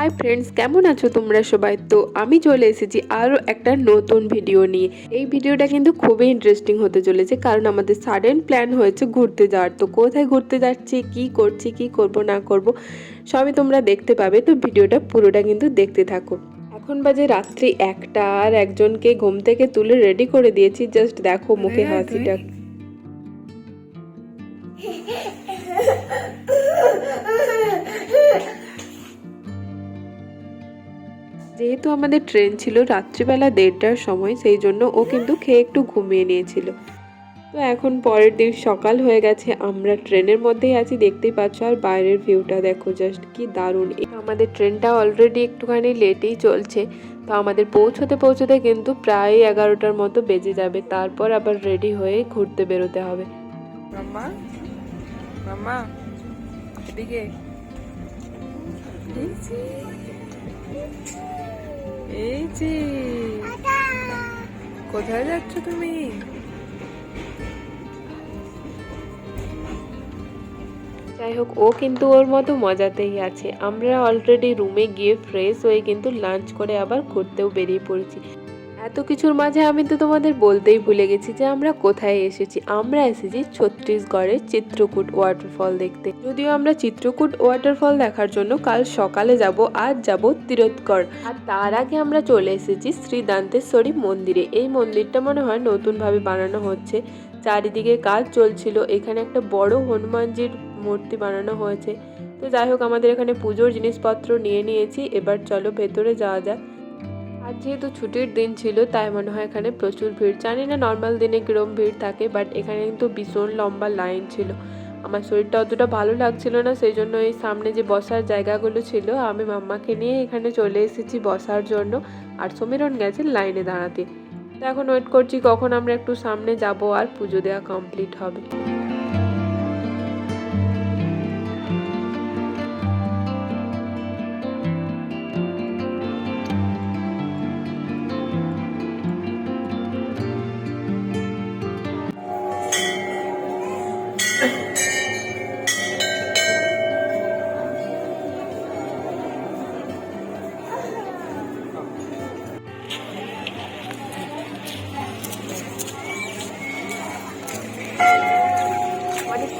Hi friends কেমন আছো তোমরা সবাই? তো আমি চলে এসেছি আরও একটা নতুন ভিডিও নিয়ে। এই ভিডিওটা কিন্তু খুবই ইন্টারেস্টিং হতে চলেছে কারণ আমাদের সাডেন প্ল্যান হয়েছে ঘুরতে যাওয়ার। তো কোথায় ঘুরতে যাচ্ছি কি করছি কি করব না করব সবই তোমরা দেখতে পাবে। তো ভিডিওটা পুরোটা কিন্তু দেখতে থাকো। এখন বাজে রাত্রি একটা আর একজনকে ঘুম থেকে তুলে রেডি করে দিয়েছি। জাস্ট দেখো মুখে হাসিটা। যেহেতু আমাদের ট্রেন ছিল রাত্রিবেলা দেড়টার সময়, সেই জন্য ও কিন্তু খেয়ে একটু ঘুমিয়ে নিয়েছিল। তো এখন পরের দিন সকাল হয়ে গেছে, আমরা ট্রেনের মধ্যেই আছি, দেখতেই পাচ্ছ আর বাইরের ভিউটা দেখো জাস্ট কি দারুণ। আমাদের ট্রেনটা অলরেডি একটুখানি লেটেই চলছে, তো আমাদের পৌঁছতে পৌঁছতে কিন্তু প্রায় এগারোটার মতো বেজে যাবে, তারপর আবার রেডি হয়ে ঘুরতে বেরোতে হবে। মাম্মা? মাম্মা, এদিকে। এই যে। কোথায় যাচ্ছ তুমি? যাই হোক ও কিন্তু ওর মতো মজাতেই আছে। আমরা অলরেডি রুমে গিয়ে ফ্রেশ হয়ে কিন্তু লাঞ্চ করে আবার ঘুরতেও বেরিয়ে পড়েছি। এত কিছুর মাঝে আমি তো তোমাদের বলতেই ভুলে গেছি যে আমরা কোথায় এসেছি। আমরা এসেছি ছত্তিশগড়ের চিত্রকূট ওয়াটারফল দেখতে। যদিও আমরা চিত্রকূট ওয়াটারফল দেখার জন্য কাল সকালে যাব, আজ যাব তিরোৎগড় আর তার আগে আমরা চলে এসেছি শ্রী দান্তেশ্বরী মন্দিরে। এই মন্দিরটা মনে হয় নতুনভাবে বানানো হচ্ছে। চারিদিকে কাজ চলছিল, এখানে একটা বড় হনুমানজির মূর্তি বানানো হয়েছে। তো যাই হোক, আমাদের এখানে পুজোর জিনিসপত্র নিয়ে নিয়েছি, এবার চলো ভেতরে যাওয়া যাক। আর যেহেতু ছুটির দিন ছিল, তাই মনে হয় এখানে প্রচুর ভিড়। জানি না নর্মাল দিনে কীরকম ভিড় থাকে বাট এখানে কিন্তু ভীষণ লম্বা লাইন ছিল। আমার শরীরটা অতটা ভালো লাগছিল না, সেই জন্য এই সামনে যে বসার জায়গাগুলো ছিল, আমি মাম্মাকে নিয়ে এখানে চলে এসেছি বসার জন্য, আর সমীরণ গেছে লাইনে দাঁড়াতে। তো এখন ওয়েট করছি কখন আমরা একটু সামনে যাব, আর পুজো দেওয়া কমপ্লিট হবে।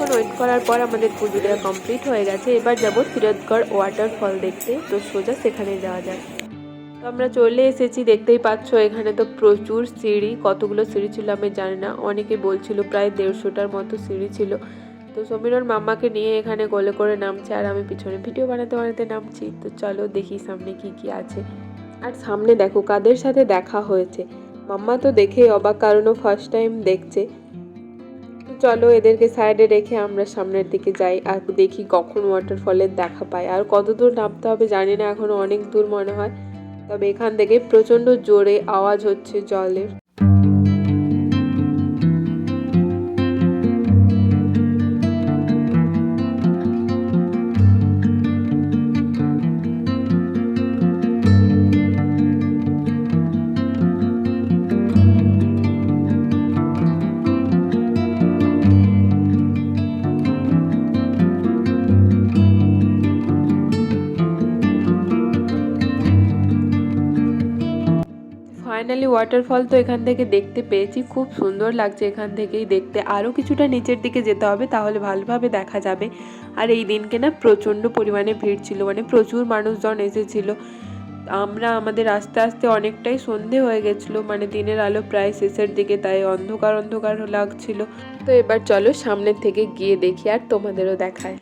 অনেকক্ষণ ওয়েট করার পর আমাদের পুজো দেওয়া কমপ্লিট হয়ে গেছে। এবার যাব তিরথগড় ওয়াটারফল দেখতে। তো সোজা সেখানে যাওয়া যাক। তো আমরা চলে এসেছি, দেখতেই পাচ্ছ এখানে তো প্রচুর সিঁড়ি। কতগুলো সিঁড়ি ছিল আমি জানি না। অনেকে বলছিল প্রায় দেড়শোটার মতো সিঁড়ি ছিল। তো সমীরন মাম্মাকে নিয়ে এখানে গলে করে নামছে আর আমি পিছনে ভিডিও বানাতে বানাতে নামছি। তো চলো দেখি সামনে কি কি আছে। আর সামনে দেখো কাদের সাথে দেখা হয়েছে। মাম্মা তো দেখে অবাক কারণও ফার্স্ট টাইম দেখছে। চলো এদেরকে সাইডে রেখে আমরা সামনের দিকে যাই আর দেখি কখন ওয়াটারফলের দেখা পাই। আর কত দূর নামতে হবে জানি না, এখনও অনেক দূর মনে হয়। তবে এখান থেকে প্রচণ্ড জোরে আওয়াজ হচ্ছে জলের। ওয়াটারফল তো এখান থেকে দেখতে পেয়েছি। খুব সুন্দর লাগছে এখান থেকেই দেখতে। আরও কিছুটা নিচের দিকে যেতে হবে, তাহলে ভালোভাবে দেখা যাবে। আর এই দিনকে না প্রচণ্ড পরিমাণে ভিড় ছিল মানে প্রচুর মানুষজন এসেছিল। আমরা আমাদের আস্তে আস্তে অনেকটাই সন্ধে হয়ে গেছিল মানে দিনের আলো প্রায় শেষের দিকে, তাই অন্ধকার অন্ধকার লাগছিল। তো এবার চলো সামনের থেকে গিয়ে দেখি আর তোমাদেরও দেখায়।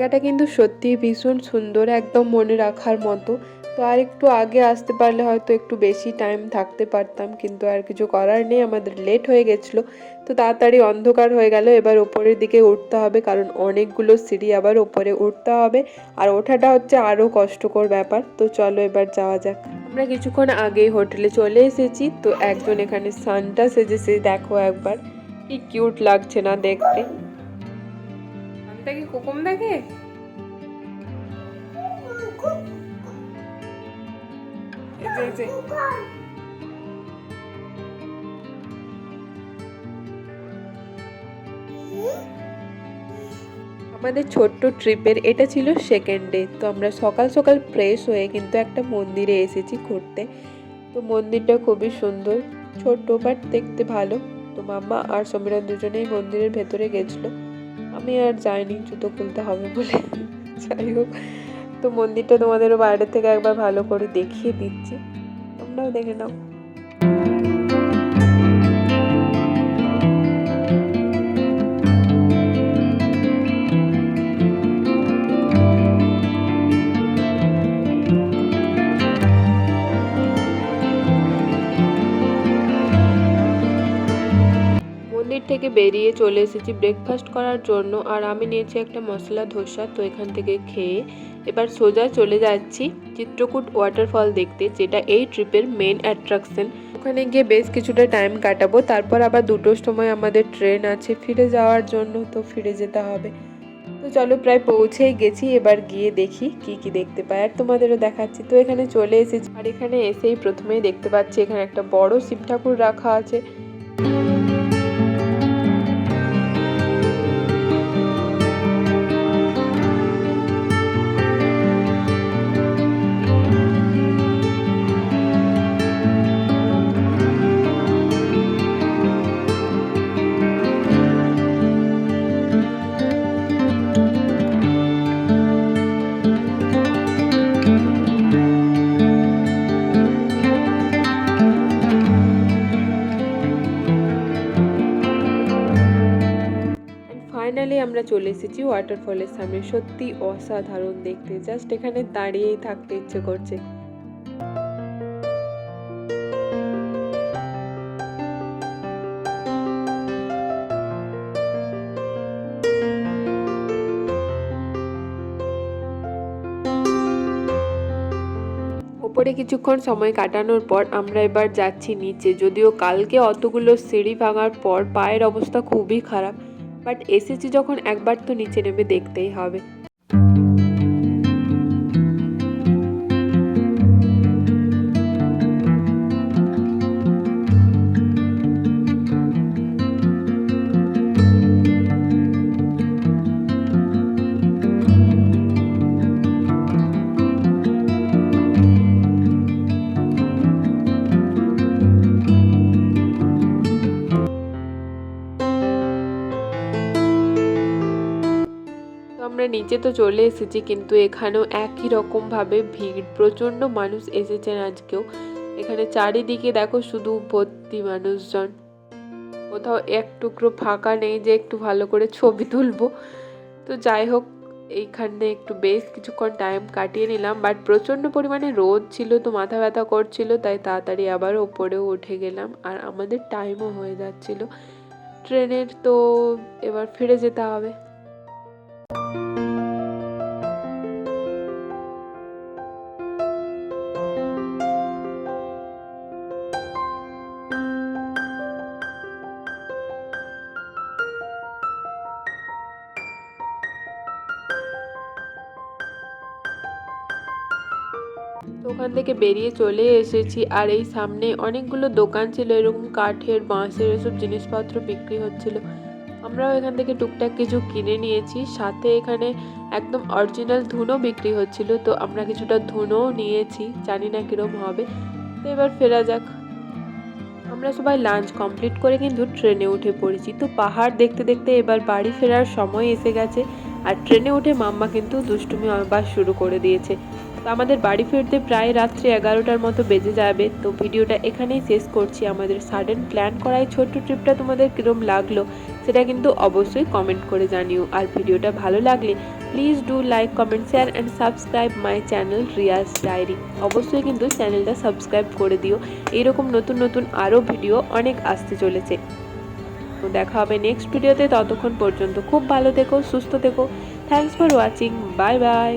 জায়গাটা কিন্তু সত্যিই ভীষণ সুন্দর, একদম মনে রাখার মতো। তো আর একটু আগে আসতে পারলে হয়তো একটু বেশি টাইম থাকতে পারতাম, কিন্তু আর কিছু করার নেই, আমাদের লেট হয়ে গেছিল। তো তাড়াতাড়ি অন্ধকার হয়ে গেল, এবার ওপরের দিকে উঠতে হবে, কারণ অনেকগুলো সিঁড়ি আবার ওপরে উঠতে হবে। আর ওঠাটা হচ্ছে আরও কষ্টকর ব্যাপার। তো চলো এবার যাওয়া যাক। আমরা কিছুক্ষণ আগেই হোটেলে চলে এসেছি। তো একজন এখানে সানটা সেজেছে, দেখো একবার। কি কিউট লাগছে না দেখতে। আনটা কি কোকম দেখে। আমাদের ছোট্ট ট্রিপের এটা ছিল সেকেন্ড ডে তো আমরা সকাল সকাল ফ্রেশ হয়ে কিন্তু একটা মন্দিরে এসেছি ঘুরতে। তো মন্দিরটা খুবই সুন্দর, ছোট্ট বাট দেখতে ভালো। তো মাম্মা আর সমীরন দুজনেই মন্দিরের ভেতরে গেছিল। আমি আর যাইনি, জুতো খুলতে হবে বলে। যাই হোক, তো মন্দিরটা তোমাদেরও বাইরে থেকে একবার ভালো করে দেখিয়ে দিচ্ছি। তোমরাও দেখে নাও। থেকে বেরিয়ে চলে এসেছি ব্রেকফাস্ট করার জন্য। আর আমি নিয়েছি একটা মশলা ধোসা, তো এখান থেকে খেয়ে এবার সোজা চলে যাচ্ছি চিত্রকূট ওয়াটারফল দেখতে, যেটা এই ট্রিপের মেন অ্যাট্রাকশন ওখানে গিয়ে বেশ কিছুটা টাইম কাটাবো, তারপর আবার দুটোর সময় আমাদের ট্রেন আছে ফিরে যাওয়ার জন্য, তো ফিরে যেতে হবে। তো চলো প্রায় পৌঁছেই গেছি, এবার গিয়ে দেখি কি কি দেখতে পাই। আর তোমাদেরও দেখাচ্ছি, তো এখানে চলে এসেছি। আর এখানে এসেই প্রথমেই দেখতে পাচ্ছি, এখানে একটা বড় শিব ঠাকুর রাখা আছে। ফাইনালি আমরা চলে এসেছি ওয়াটারফলের সামনে। সত্যি অসাধারণ দেখতে। জাস্ট এখানে দাঁড়িয়েই থাকতে ইচ্ছে করছে। ওপরে কিছুক্ষণ সময় কাটানোর পর আমরা এবার যাচ্ছি নিচে। যদিও কালকে অতগুলো সিঁড়ি ভাঙার পর পায়ের অবস্থা খুবই খারাপ। বাট এসেছি যখন একবার তো নিচে নেমে দেখতেই হবে। আমরা নিচে তো চলে এসেছি, কিন্তু এখানেও একই রকমভাবে ভিড়। প্রচণ্ড মানুষ এসেছেন আজকেও। এখানে চারিদিকে দেখো শুধু ভর্তি মানুষজন। কোথাও এক টুকরো ফাঁকা নেই যে একটু ভালো করে ছবি তুলবো। তো যাই হোক, এইখানে একটু বেশ কিছুক্ষণ টাইম কাটিয়ে নিলাম বাট প্রচণ্ড পরিমাণে রোদ ছিল তো মাথা ব্যথা করছিল, তাই তাড়াতাড়ি আবার ওপরেও উঠে গেলাম। আর আমাদের টাইমও হয়ে যাচ্ছিল। ট্রেনের তো এবার ফিরে যেতে হবে। ওখান থেকে বেরিয়ে চলে এসেছি আর এই সামনে অনেকগুলো দোকান ছিল, এরকম কাঠের, বাঁশের এসব জিনিসপত্র বিক্রি হচ্ছিল। আমরাও এখান থেকে টুকটাক কিছু কিনে নিয়েছি, সাথে এখানে একদম অরিজিনাল ধুনো বিক্রি হচ্ছিল, তো আমরা কিছুটা ধুনোও নিয়েছি, জানি না কীরকম হবে। তো এবার ফেরা যাক। আমরা সবাই লাঞ্চ কমপ্লিট করে কিন্তু ট্রেনে উঠে পড়েছি। তো পাহাড় দেখতে দেখতে এবার বাড়ি ফেরার সময় এসে গেছে, আর ট্রেনে উঠে মাম্মা কিন্তু দুষ্টুমি আবার শুরু করে দিয়েছে। তো আমাদের বাড়ি ফিরতে প্রায় রাত্রি এগারোটার মতো বেজে যাবে। তো ভিডিওটা এখানেই শেষ করছি। আমাদের সাডেন প্ল্যান করা এই ছোট্ট ট্রিপটা তোমাদের কীরকম লাগল সেটা কিন্তু অবশ্যই কমেন্ট করে জানিও। আর ভিডিওটা ভালো লাগলে please do like comment share and subscribe my channel Riaz diary অবশ্যই কিন্তু চ্যানেলটা সাবস্ক্রাইব করে দিও। এইরকম নতুন নতুন আরও ভিডিও অনেক আসতে চলেছে। তো দেখা হবে নেক্সট ভিডিওতে ততক্ষণ পর্যন্ত খুব ভালো থেকো, সুস্থ থেকো। Thanks for watching bye bye